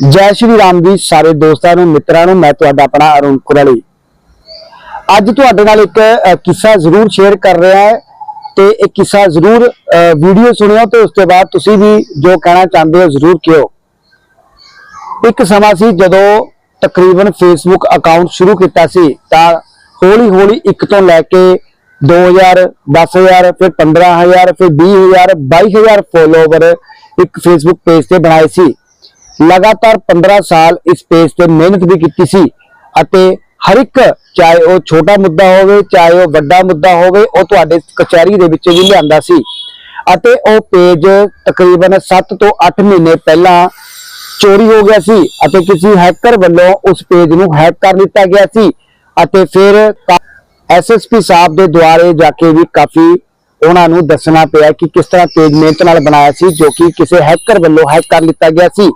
ਜੈ ਸ਼੍ਰੀ ਰਾਮ ਜੀ, ਸਾਰੇ ਦੋਸਤਾਂ ਨੂੰ, ਮਿੱਤਰਾਂ ਨੂੰ, ਮੈਂ ਤੁਹਾਡਾ ਆਪਣਾ ਅਰੁਣ ਕੁਰਲੀ। ਅੱਜ ਤੁਹਾਡੇ ਨਾਲ ਇੱਕ ਕਿੱਸਾ ਜ਼ਰੂਰ ਸ਼ੇਅਰ ਕਰ ਰਿਹਾ ਹੈ ਤੇ ਇਹ ਕਿੱਸਾ ਜ਼ਰੂਰ ਵੀਡੀਓ ਸੁਣਿਓ ਤੇ ਉਸ ਤੋਂ ਬਾਅਦ ਤੁਸੀਂ ਵੀ ਜੋ ਕਹਿਣਾ ਚਾਹੁੰਦੇ ਹੋ ਜ਼ਰੂਰ ਕਿਹੋ। ਇੱਕ ਸਮਾਂ ਸੀ ਜਦੋਂ ਤਕਰੀਬਨ ਫੇਸਬੁੱਕ ਅਕਾਊਂਟ ਸ਼ੁਰੂ ਕੀਤਾ ਸੀ, ਤਾਂ ਹੌਲੀ ਹੌਲੀ ਇੱਕ ਤੋਂ ਲੈ ਕੇ 2000 10000 ਫਿਰ 15000 ਫਿਰ 20000 22000 ਫੋਲੋਵਰ ਇੱਕ ਫੇਸਬੁੱਕ ਪੇਜ ਤੇ ਬਣਾਏ ਸੀ। ਲਗਾਤਾਰ 15 ਸਾਲ ਇਸ ਪੇਜ ਤੇ ਮਿਹਨਤ ਵੀ ਕੀਤੀ ਸੀ ਅਤੇ ਹਰ ਇੱਕ, ਚਾਹੇ ਉਹ ਛੋਟਾ ਮੁੱਦਾ ਹੋਵੇ, ਚਾਹੇ ਉਹ ਵੱਡਾ ਮੁੱਦਾ ਹੋਵੇ, ਉਹ ਤੁਹਾਡੇ ਕਚਹਿਰੀ ਦੇ ਵਿੱਚ ਵੀ ਲਿਆਂਦਾ ਸੀ। ਅਤੇ ਉਹ ਪੇਜ ਤਕਰੀਬਨ 7 ਤੋਂ 8 ਮਹੀਨੇ ਪਹਿਲਾਂ ਚੋਰੀ ਹੋ ਗਿਆ ਸੀ ਅਤੇ ਕਿਸੇ ਹੈਕਰ ਵੱਲੋਂ ਉਸ ਪੇਜ ਨੂੰ ਹੈਕ ਕਰ ਲਿੱਤਾ ਗਿਆ ਸੀ ਅਤੇ ਫਿਰ ਐਸਐਸਪੀ ਸਾਹਿਬ ਦੇ ਦੁਆਰੇ ਜਾ ਕੇ ਵੀ ਕਾਫੀ ਉਹਨਾਂ ਨੂੰ ਦੱਸਣਾ ਪਿਆ ਕਿ ਕਿਸ ਤਰ੍ਹਾਂ ਪੇਜ ਮਿਹਨਤ ਨਾਲ ਬਣਾਇਆ ਸੀ ਜੋ ਕਿ ਕਿਸੇ ਹੈਕਰ ਵੱਲੋਂ ਹੈਕ ਕਰ ਲਿੱਤਾ ਗਿਆ ਸੀ।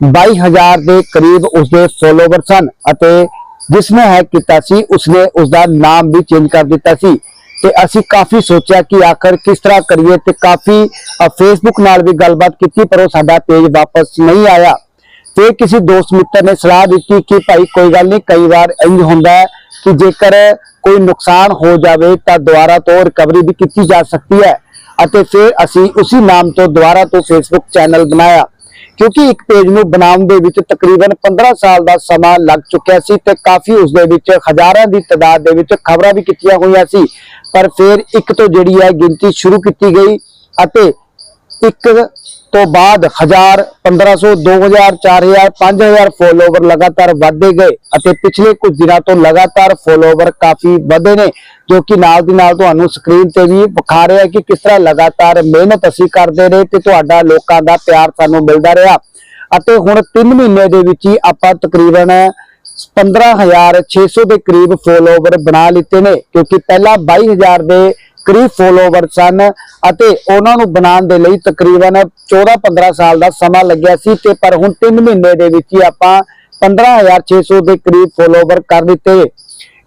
22000 ਦੇ ਕਰੀਬ ਉਸਦੇ ਫੋਲੋਵਰ ਸਨ ਅਤੇ ਜਿਸ ਨੇ ਹੈਕ ਕੀਤਾ ਸੀ, ਉਸਨੇ ਉਸਦਾ ਨਾਮ ਵੀ ਚੇਂਜ ਕਰ ਦਿੱਤਾ ਸੀ। ਤੇ ਅਸੀਂ ਕਾਫੀ ਸੋਚਿਆ ਕਿ ਆਖਰ ਕਿਸ ਤਰ੍ਹਾਂ ਕਰੀਏ ਤੇ ਕਾਫੀ ਫੇਸਬੁੱਕ ਨਾਲ ਵੀ ਗੱਲਬਾਤ ਕੀਤੀ, ਪਰ ਉਹ ਸਾਡਾ ਪੇਜ ਵਾਪਸ ਨਹੀਂ ਆਇਆ। ਫਿਰ ਕਿਸੇ ਦੋਸਤ ਮਿੱਤਰ ਨੇ ਸਲਾਹ ਦਿੱਤੀ ਕਿ ਭਾਈ, ਕੋਈ ਗੱਲ ਨਹੀਂ, ਕਈ ਵਾਰ ਇੰਜ ਹੁੰਦਾ ਹੈ ਕਿ ਜੇਕਰ ਕੋਈ ਨੁਕਸਾਨ ਹੋ ਜਾਵੇ ਤਾਂ ਦੁਬਾਰਾ ਤੋਂ ਰਿਕਵਰੀ ਵੀ ਕੀਤੀ ਜਾ ਸਕਦੀ ਹੈ। ਅਤੇ ਫਿਰ ਅਸੀਂ ਉਸੇ ਨਾਮ ਤੋਂ ਦੁਬਾਰਾ ਤੋਂ ਫੇਸਬੁੱਕ ਚੈਨਲ ਬਣਾਇਆ। ਕਿਉਂਕਿ ਇੱਕ ਪੇਜ ਨੂੰ ਬਣਾਉਣ ਦੇ ਵਿੱਚ ਤਕਰੀਬਨ 15 ਸਾਲ ਦਾ ਸਮਾਂ ਲੱਗ ਚੁੱਕਿਆ ਸੀ ਤੇ ਕਾਫੀ ਉਸ ਦੇ ਵਿੱਚ ਹਜ਼ਾਰਾਂ ਦੀ ਤਾਦਾਦ ਦੇ ਵਿੱਚ ਖਬਰਾਂ ਵੀ ਕੀਤੀਆਂ ਹੋਈਆਂ ਸੀ। ਪਰ ਫਿਰ ਇੱਕ ਤੋਂ ਜਿਹੜੀ ਹੈ ਗਿਣਤੀ ਸ਼ੁਰੂ ਕੀਤੀ ਗਈ ਅਤੇ ਇੱਕ ਤੋਂ ਬਾਅਦ 1000 1500 2000 4000 5000 ਫੋਲੋਵਰ ਲਗਾਤਾਰ ਵਧਦੇ ਗਏ ਅਤੇ ਪਿਛਲੇ ਕੁਝ ਦਿਨਾਂ ਤੋਂ ਲਗਾਤਾਰ ਫੋਲੋਵਰ ਕਾਫੀ ਵਧੇ ਨੇ, ਜੋ ਕਿ ਨਾਲ ਦੀ ਨਾਲ ਤੁਹਾਨੂੰ ਸਕਰੀਨ ਤੇ ਵੀ ਵਿਖਾ ਰਿਹਾ ਕਿ ਕਿਸ ਤਰ੍ਹਾਂ ਲਗਾਤਾਰ ਮਿਹਨਤ ਅਸੀਂ ਕਰਦੇ ਰਹੇ ਤੇ ਤੁਹਾਡਾ ਲੋਕਾਂ ਦਾ ਪਿਆਰ ਸਾਨੂੰ ਮਿਲਦਾ ਰਿਹਾ। ਅਤੇ ਹੁਣ 3 ਮਹੀਨੇ ਦੇ ਵਿੱਚ ਹੀ ਆਪਾਂ ਤਕਰੀਬਨ 15600 ਦੇ ਕਰੀਬ ਫੋਲੋਵਰ ਬਣਾ ਲਿੱਤੇ ਨੇ, ਕਿਉਂਕਿ ਪਹਿਲਾਂ 22000 ਦੇ ਕਰੀਬ ਫੋਲੋਵਰ ਸਨ ਅਤੇ ਉਹਨਾਂ ਨੂੰ ਬਣਾਉਣ ਦੇ ਲਈ ਤਕਰੀਬਨ 14-15 ਸਾਲ ਦਾ ਸਮਾਂ ਲੱਗਿਆ ਸੀ ਤੇ ਪਰ ਹੁਣ 3 ਮਹੀਨੇ ਦੇ ਵਿੱਚ ਹੀ ਆਪਾਂ 15600 ਦੇ ਕਰੀਬ ਫੋਲੋਵਰ ਕਰ ਦਿੱਤੇ।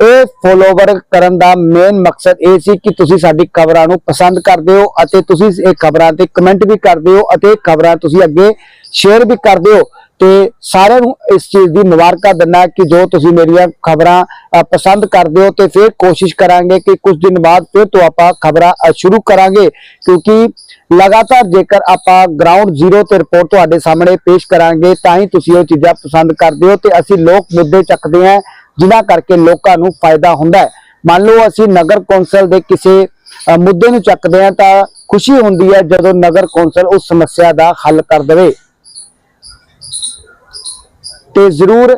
ਇਹ ਫੋਲੋਵਰ ਕਰਨ ਦਾ ਮੇਨ ਮਕਸਦ ਇਹ ਸੀ ਕਿ ਤੁਸੀਂ ਸਾਡੀ ਖਬਰਾਂ ਨੂੰ ਪਸੰਦ ਕਰਦੇ ਹੋ ਅਤੇ ਤੁਸੀਂ ਇਹ ਖਬਰਾਂ ਤੇ ਕਮੈਂਟ ਵੀ ਕਰਦੇ ਹੋ ਅਤੇ ਖਬਰਾਂ ਤੁਸੀਂ ਅੱਗੇ ਸ਼ੇਅਰ ਵੀ ਕਰਦੇ ਹੋ। ਤੇ ਸਾਰਿਆਂ ਨੂੰ ਇਸ ਚੀਜ਼ ਦੀ ਮੁਬਾਰਕਾਂ ਦਿੰਦਾ ਕਿ ਜੋ ਤੁਸੀਂ ਮੇਰੀਆਂ ਖਬਰਾਂ ਪਸੰਦ ਕਰਦੇ ਹੋ ਤੇ ਫਿਰ ਕੋਸ਼ਿਸ਼ ਕਰਾਂਗੇ ਕਿ ਕੁਝ ਦਿਨ ਬਾਅਦ ਫਿਰ ਤੋਂ ਆਪਾਂ ਖਬਰਾਂ ਸ਼ੁਰੂ ਕਰਾਂਗੇ। ਕਿਉਂਕਿ ਲਗਾਤਾਰ ਜੇਕਰ ਆਪਾਂ ਗਰਾਊਂਡ ਜ਼ੀਰੋ ਤੇ ਰਿਪੋਰਟ ਤੁਹਾਡੇ ਸਾਹਮਣੇ ਪੇਸ਼ ਕਰਾਂਗੇ, ਤਾਂ ਹੀ ਤੁਸੀਂ ਉਹ ਚੀਜ਼ਾਂ ਪਸੰਦ ਕਰਦੇ ਹੋ ਤੇ ਅਸੀਂ ਲੋਕ ਮੁੱਦੇ ਚੱਕਦੇ ਹਾਂ, ਜਿਨ੍ਹਾਂ ਕਰਕੇ ਲੋਕਾਂ ਨੂੰ ਫਾਇਦਾ ਹੁੰਦਾ ਹੈ। ਮੰਨ ਲਓ ਅਸੀਂ ਨਗਰ ਕੌਂਸਲ ਦੇ ਕਿਸੇ ਮੁੱਦੇ ਨੂੰ ਚੱਕਦੇ ਹਾਂ ਤਾਂ ਖੁਸ਼ੀ ਹੁੰਦੀ ਹੈ ਜਦੋਂ ਨਗਰ ਕੌਂਸਲ ਉਸ ਸਮੱਸਿਆ ਦਾ ਹੱਲ ਕਰ ਦੇਵੇ। ਤੇ ਜ਼ਰੂਰ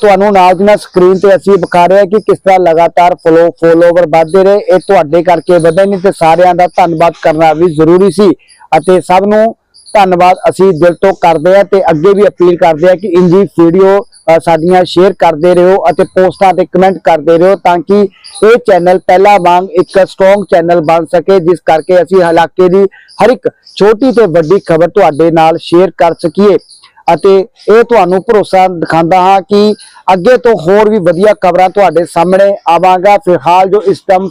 ਤੁਹਾਨੂੰ ਨਾਲ ਦੀ ਨਾਲ ਸਕਰੀਨ ਤੇ ਅਸੀਂ ਵਿਖਾ ਰਹੇ ਹਾਂ ਕਿ ਕਿਸ ਤਰ੍ਹਾਂ ਲਗਾਤਾਰ ਫੋਲੋ ਫੋਲੋਵਰ ਵਧਦੇ ਰਹੇ। ਇਹ ਤੁਹਾਡੇ ਕਰਕੇ ਵਧੇ ਨਹੀਂ ਤੇ ਸਾਰਿਆਂ ਦਾ ਧੰਨਵਾਦ ਕਰਨਾ ਵੀ ਜ਼ਰੂਰੀ ਸੀ। ਅਤੇ ਸਭ ਨੂੰ ਧੰਨਵਾਦ ਅਸੀਂ ਦਿਲ ਤੋਂ ਕਰਦੇ ਹਾਂ ਤੇ ਅੱਗੇ ਵੀ ਅਪੀਲ ਕਰਦੇ ਹਾਂ ਕਿ ਇੰਜੀ ਵੀਡੀਓ ਸਾਡੀਆਂ ਸ਼ੇਅਰ ਕਰਦੇ ਰਹੋ ਅਤੇ ਪੋਸਟਾਂ ਤੇ ਕਮੈਂਟ ਕਰਦੇ ਰਹੋ ਤਾਂ ਕਿ ਇਹ ਚੈਨਲ ਪਹਿਲਾਂ ਵਾਂਗ ਇੱਕ ਸਟਰੋਂਗ ਚੈਨਲ ਬਣ ਸਕੇ, ਜਿਸ ਕਰਕੇ ਅਸੀਂ ਇਲਾਕੇ ਦੀ ਹਰ ਇੱਕ ਛੋਟੀ ਤੇ ਵੱਡੀ ਖਬਰ ਤੁਹਾਡੇ ਨਾਲ ਸ਼ੇਅਰ ਕਰ ਸਕੀਏ। ਅਤੇ ਇਹ ਤੁਹਾਨੂੰ ਭਰੋਸਾ ਦਿਖਾਉਂਦਾ ਹਾਂ ਕਿ ਅੱਗੇ ਤੋਂ ਹੋਰ ਵੀ ਵਧੀਆ ਖਬਰਾਂ ਤੁਹਾਡੇ ਸਾਹਮਣੇ ਆਵਾਂਗਾ। ਫਿਲਹਾਲ ਜੋ ਇਸ ਟਾਈਮ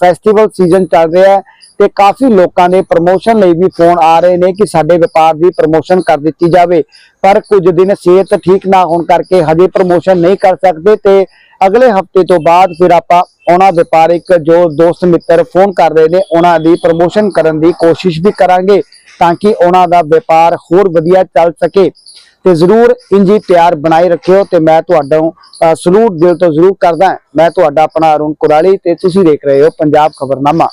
ਫੈਸਟੀਵਲ ਸੀਜ਼ਨ ਚੱਲ ਰਿਹਾ ਹੈ ਤੇ ਕਾਫੀ ਲੋਕਾਂ ਦੇ ਪ੍ਰਮੋਸ਼ਨ ਲਈ ਵੀ ਫੋਨ ਆ ਰਹੇ ਨੇ ਕਿ ਸਾਡੇ ਵਪਾਰ ਦੀ ਪ੍ਰਮੋਸ਼ਨ ਕਰ ਦਿੱਤੀ ਜਾਵੇ। ਪਰ ਕੁਝ ਦਿਨ ਸਿਹਤ ਠੀਕ ਨਾ ਹੋਣ ਕਰਕੇ ਹਜੇ ਪ੍ਰਮੋਸ਼ਨ ਨਹੀਂ ਕਰ ਸਕਦੇ ਤੇ ਅਗਲੇ ਹਫ਼ਤੇ ਤੋਂ ਬਾਅਦ ਫਿਰ ਆਪਾਂ ਉਹਨਾਂ ਵਪਾਰਿਕ ਜੋ ਦੋਸਤ ਮਿੱਤਰ ਫੋਨ ਕਰ ਰਹੇ ਨੇ, ਉਹਨਾਂ ਦੀ ਪ੍ਰਮੋਸ਼ਨ ਕਰਨ ਦੀ ਕੋਸ਼ਿਸ਼ ਵੀ ਕਰਾਂਗੇ। ਤਾਂ ਕਿ ਉਹਨਾਂ ਦਾ ਵਪਾਰ ਹੋਰ ਵਧੀਆ ਚੱਲ ਸਕੇ। ਤੇ ਜ਼ਰੂਰ ਇੰਜੀ ਪਿਆਰ ਬਣਾਈ ਰੱਖਿਓ ਤੇ ਮੈਂ ਤੁਹਾਡਾ ਸਲੂਟ ਦਿਲ ਤੋਂ ਜ਼ਰੂਰ ਕਰਦਾ। ਮੈਂ ਤੁਹਾਡਾ ਆਪਣਾ ਅਰੁਣ ਕੁਰਾਲੀ ਤੇ ਤੁਸੀਂ ਦੇਖ ਰਹੇ ਹੋ ਪੰਜਾਬ ਖਬਰਨਾਮਾ।